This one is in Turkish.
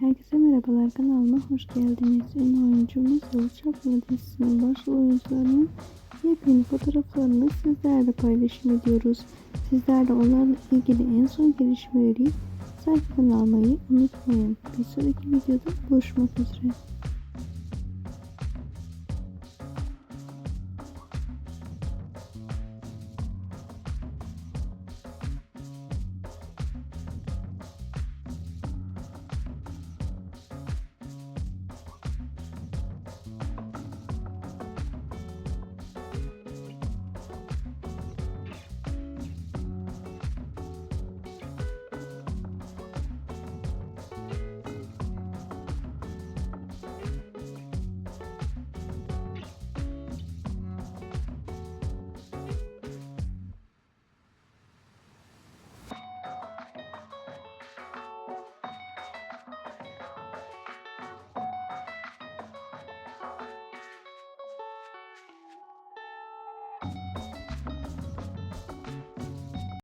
Herkese merhabalar kanalıma hoş geldiniz. Ünlü oyuncumuz Yalı Çapkını dizisinin başrol oyuncularının yepyeni fotoğraflarını sizlerle paylaşım ediyoruz. Sizler de onlarla ilgili en son gelişmeleri sayfadan almayı unutmayın. Bir sonraki videoda buluşmak üzere.